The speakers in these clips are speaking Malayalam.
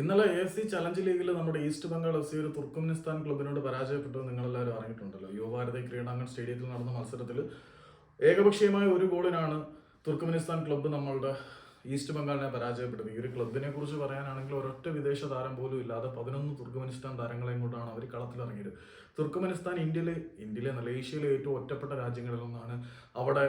ഇന്നലെ എ സി ചലഞ്ച് ലീഗിൽ നമ്മുടെ ഈസ്റ്റ് ബംഗാൾ എഫ് സി ഒരു തുർക്കുമിനിസ്ഥാൻ ക്ലബിനോട് പരാജയപ്പെട്ടു നിങ്ങളെല്ലാവരും അറിഞ്ഞിട്ടുണ്ടല്ലോ. യുവഭാരതി ക്രീഡാങ്കൺ സ്റ്റേഡിയത്തിൽ നടന്ന മത്സരത്തിൽ ഏകപക്ഷീയമായ ഒരു ഗോളിനാണ് തുർക്കുമിനിസ്ഥാൻ ക്ലബ്ബ് നമ്മളുടെ ഈസ്റ്റ് ബംഗാളിനെ പരാജയപ്പെടുന്നത് ഈ ഒരു ക്ലബിനെ കുറിച്ച് പറയാനാണെങ്കിൽ ഒരൊറ്റ വിദേശ താരം പോലും ഇല്ലാതെ പതിനൊന്ന് തുർക്കുമിനിസ്ഥാൻ താരങ്ങളെയും കൊണ്ടാണ് അവർ കളത്തിലിറങ്ങിയത്. തുർക്കുമിനിസ്ഥാൻ ഇന്ത്യയിലെ ഇന്ത്യയിലെ നല്ല ഏഷ്യയിലെ ഏറ്റവും ഒറ്റപ്പെട്ട രാജ്യങ്ങളിൽ ഒന്നാണ്. അവിടെ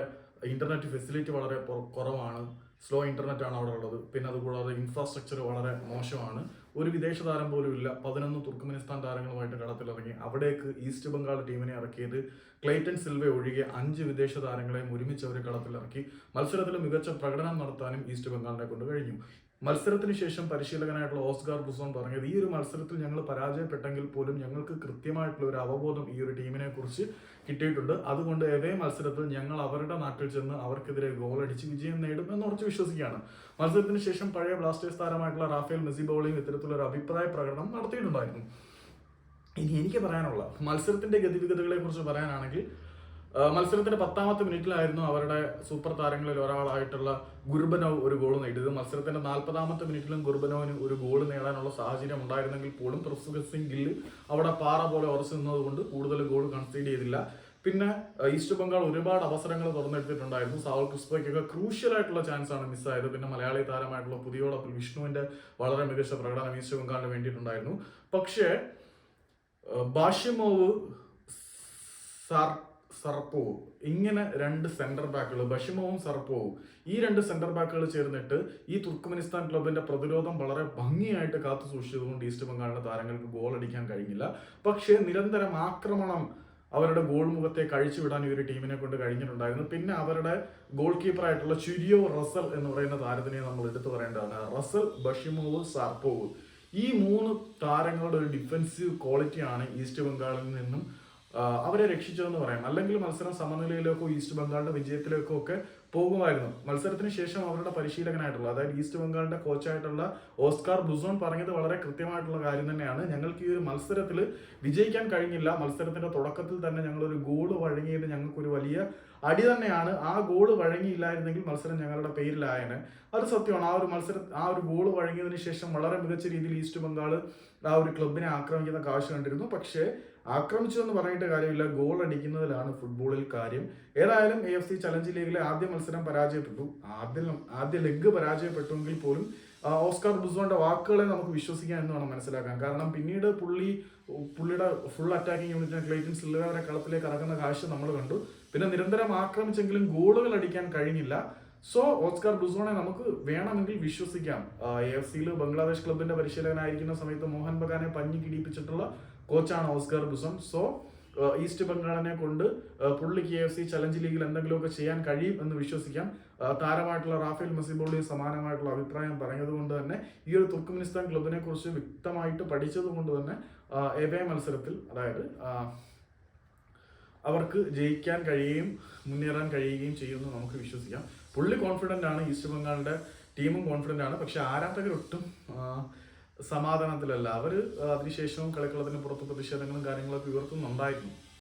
ഇന്റർനെറ്റ് ഫെസിലിറ്റി വളരെ കുറവാണ്. സ്ലോ ഇന്റർനെറ്റ് ആണ് അവിടെ ഉള്ളത്. പിന്നെ അതുകൂടാതെ ഇൻഫ്രാസ്ട്രക്ചർ വളരെ മോശമാണ്. ഒരു വിദേശ താരം പോലും ഇല്ല. പതിനൊന്ന് തുർക്കമിനിസ്ഥാൻ താരങ്ങളുമായിട്ട് കളത്തിലിറങ്ങി അവിടേക്ക് ഈസ്റ്റ് ബംഗാൾ ടീമിനെ ഇറക്കിയത് ക്ലൈറ്റൻ സിൽവെ ഒഴികെ അഞ്ച് വിദേശ താരങ്ങളെയും ഒരുമിച്ച് അവർ കളത്തിലിറക്കി. മത്സരത്തിൽ മികച്ച പ്രകടനം നടത്താനും ഈസ്റ്റ് ബംഗാളിനെ കൊണ്ട് കഴിഞ്ഞു. മത്സരത്തിന് ശേഷം പരിശീലകനായിട്ടുള്ള ഓസ്കാർ ബുസോൺ പറഞ്ഞത് ഈ ഒരു മത്സരത്തിൽ ഞങ്ങൾ പരാജയപ്പെട്ടെങ്കിൽ പോലും ഞങ്ങൾക്ക് കൃത്യമായിട്ടുള്ള ഒരു അവബോധം ഈ ഒരു ടീമിനെ കുറിച്ച് കിട്ടിയിട്ടുണ്ട്. അതുകൊണ്ട് എവേ മത്സരത്തിൽ ഞങ്ങൾ അവരുടെ നാട്ടിൽ ചെന്ന് അവർക്കെതിരെ ഗോൾ അടിച്ച് വിജയം നേടും എന്ന് ഉറച്ച് വിശ്വസിക്കുകയാണ്. മത്സരത്തിന് ശേഷം പഴയ ബ്ലാസ്റ്റേഴ്സ് താരമായിട്ടുള്ള റാഫേൽ മെസിബോളിയും ഇത്തരത്തിലുള്ള ഒരു അഭിപ്രായ പ്രകടനം നടത്തിയിട്ടുണ്ടായിരുന്നു. ഇനി എനിക്ക് പറയാനുള്ള മത്സരത്തിന്റെ ഗതിവിഗതികളെ കുറിച്ച് പറയാനാണെങ്കിൽ മത്സരത്തിന്റെ പത്താമത്തെ മിനിറ്റിലായിരുന്നു അവരുടെ സൂപ്പർ താരങ്ങളിൽ ഒരാളായിട്ടുള്ള ഗുർബനോവ് ഒരു ഗോൾ നേടിയത്. മത്സരത്തിന്റെ നാൽപ്പതാമത്തെ മിനിറ്റിലും ഗുർബനോവിന് ഒരു ഗോൾ നേടാനുള്ള സാഹചര്യം ഉണ്ടായിരുന്നെങ്കിൽ പോലും പൃഥ്വി സിംഗ് ഗില്ല് അവിടെ പാറ പോലെ ഉറച്ചു നിന്നതുകൊണ്ട് കൂടുതൽ ഗോൾ കൺസീഡ് ചെയ്തില്ല. പിന്നെ ഈസ്റ്റ് ബംഗാൾ ഒരുപാട് അവസരങ്ങൾ തുറന്നെടുത്തിട്ടുണ്ടായിരുന്നു. സാവൽ ക്രിസ്പയ്ക്കൊക്കെ ക്രൂഷ്യൽ ആയിട്ടുള്ള ചാൻസ് ആണ് മിസ്സായത് പിന്നെ മലയാളി താരമായിട്ടുള്ള പുതിയോടൊപ്പം വിഷ്ണുവിന്റെ വളരെ മികച്ച പ്രകടനം ഈസ്റ്റ് ബംഗാളിന് വേണ്ടിയിട്ടുണ്ടായിരുന്നു. പക്ഷേ ബാഷ്യമോവ് സർ സർപ്പോവ്. ഇങ്ങനെ രണ്ട് സെന്റർ ബാക്കുകൾ ബഷിമോവും സർപ്പോവും. ഈ രണ്ട് സെന്റർ ബാക്കുകൾ ചേർന്നിട്ട് ഈ തുർക്ക്മെനിസ്ഥാൻ ക്ലബിന്റെ പ്രതിരോധം വളരെ ഭംഗിയായിട്ട് കാത്തു സൂക്ഷിച്ചതുകൊണ്ട് ഈസ്റ്റ് ബംഗാളിന്റെ താരങ്ങൾക്ക് ഗോൾ അടിക്കാൻ കഴിഞ്ഞില്ല. പക്ഷേ നിരന്തരം ആക്രമണം അവരുടെ ഗോൾ മുഖത്തെ കഴിച്ചുവിടാൻ ഈ ഒരു ടീമിനെ കൊണ്ട് കഴിഞ്ഞിട്ടുണ്ടായിരുന്നു. പിന്നെ അവരുടെ ഗോൾ കീപ്പറായിട്ടുള്ള ചുരിയോ റസൽ എന്ന് പറയുന്ന താരത്തിനെ നമ്മൾ എടുത്തു പറയേണ്ടതാണ്. Russell Bashimov Sarpov. ഈ മൂന്ന് താരങ്ങളുടെ ഒരു ഡിഫൻസീവ് ക്വാളിറ്റിയാണ് ഈസ്റ്റ് ബംഗാളിൽ നിന്നും ആ, രക്ഷിച്ചു എന്ന് പറയാം. അല്ലെങ്കിൽ മത്സരം സമനിലയിലേക്കോ ഈസ്റ്റ് ബംഗാളിന്റെ വിജയത്തിലേക്കോ ഒക്കെ പോകുമായിരുന്നു. മത്സരത്തിന് ശേഷം അവരുടെ പരിശീലകനായിട്ടുള്ള അതായത് ഈസ്റ്റ് ബംഗാളിന്റെ കോച്ചായിട്ടുള്ള ഓസ്കാർ ബുസോൺ പറഞ്ഞത് വളരെ കൃത്യമായിട്ടുള്ള കാര്യം തന്നെയാണ്. ഞങ്ങൾക്ക് ഈ ഒരു മത്സരത്തിൽ വിജയിക്കാൻ കഴിഞ്ഞില്ല. മത്സരത്തിന്റെ തുടക്കത്തിൽ തന്നെ ഞങ്ങൾ ഒരു ഗോൾ വഴങ്ങിയത് ഞങ്ങൾക്കൊരു വലിയ അടി തന്നെയാണ്. ആ ഗോൾ വഴങ്ങിയില്ലായിരുന്നെങ്കിൽ മത്സരം ഞങ്ങളുടെ പേരിലായനെ. അത് സത്യമാണ്. ആ ഒരു മത്സരം ആ ഒരു ഗോൾ വഴങ്ങിയതിനു ശേഷം വളരെ മികച്ച രീതിയിൽ ഈസ്റ്റ് ബംഗാൾ ആ ഒരു ക്ലബിനെ ആക്രമിക്കുന്ന കാഴ്ച കണ്ടിരുന്നു. പക്ഷേ ആക്രമിച്ചു എന്ന് പറഞ്ഞിട്ട് കാര്യമില്ല. ഗോൾ അടിക്കുന്നതിലാണ് ഫുട്ബോളിൽ കാര്യം. ഏതായാലും എ എഫ് സി ചലഞ്ച് ലീഗിലെ ആദ്യ മത്സരം പരാജയപ്പെട്ടു. ആദ്യം ആദ്യ ലെഗ് പരാജയപ്പെട്ടുവെങ്കിൽ പോലും ഓസ്കാർ ബുസോന്റെ വാക്കുകളെ നമുക്ക് വിശ്വസിക്കാൻ എന്ന് വേണം മനസ്സിലാക്കാൻ. കാരണം പിന്നീട് പുള്ളി പുള്ളിയുടെ ഫുൾ അറ്റാക്കിംഗ് യൂണിറ്റിനെ ക്ലൈറ്റൻ സിൽവറെ കളത്തിലേക്ക് ഇറങ്ങുന്ന കാഴ്ച നമ്മൾ കണ്ടു. പിന്നെ നിരന്തരം ആക്രമിച്ചെങ്കിലും ഗോളുകൾ അടിക്കാൻ കഴിഞ്ഞില്ല. സോ ഓസ്കാർ ബുസോണെ നമുക്ക് വേണമെങ്കിൽ വിശ്വസിക്കാം. എഫ് സിയിൽ ബംഗ്ലാദേശ് ക്ലബിന്റെ പരിശീലകനായിരിക്കുന്ന സമയത്ത് മോഹൻ ബഗാനെ പഞ്ഞി കിടിപ്പിച്ചിട്ടുള്ള കോച്ചാണ് ഓസ്കാർ ബുസം. സോ ഈസ്റ്റ് ബംഗാളിനെ കൊണ്ട് പുള്ളി പുള്ളിക്ക് എഫ് സി ചലഞ്ച് ലീഗിൽ എന്തെങ്കിലുമൊക്കെ ചെയ്യാൻ കഴിയും എന്ന് വിശ്വസിക്കാം. താരമായിട്ടുള്ള റാഫേൽ മസിബോളിയും സമാനമായിട്ടുള്ള അഭിപ്രായം പറഞ്ഞതുകൊണ്ട് തന്നെ ഈ ഒരു തുർക്ക്മെനിസ്ഥാൻ ക്ലബിനെ കുറിച്ച് വ്യക്തമായിട്ട് പഠിച്ചത് കൊണ്ട് തന്നെ എവേ മത്സരത്തിൽ അതായത് അവർക്ക് ജയിക്കാൻ കഴിയുകയും മുന്നേറാൻ കഴിയുകയും ചെയ്യുമെന്ന് നമുക്ക് വിശ്വസിക്കാം. പുള്ളി കോൺഫിഡന്റ് ആണ് ഈസ്റ്റ് ബംഗാളിന്റെ ടീമും കോൺഫിഡന്റ് ആണ്. പക്ഷേ ആരാധകരൊട്ടും ആ, സമാധാനത്തിലല്ല. അവർ അതിനുശേഷവും കളിക്കളത്തിന് പുറത്ത് പ്രതിഷേധങ്ങളും കാര്യങ്ങളൊക്കെ ഉയർത്തുന്നുണ്ടായിരുന്നു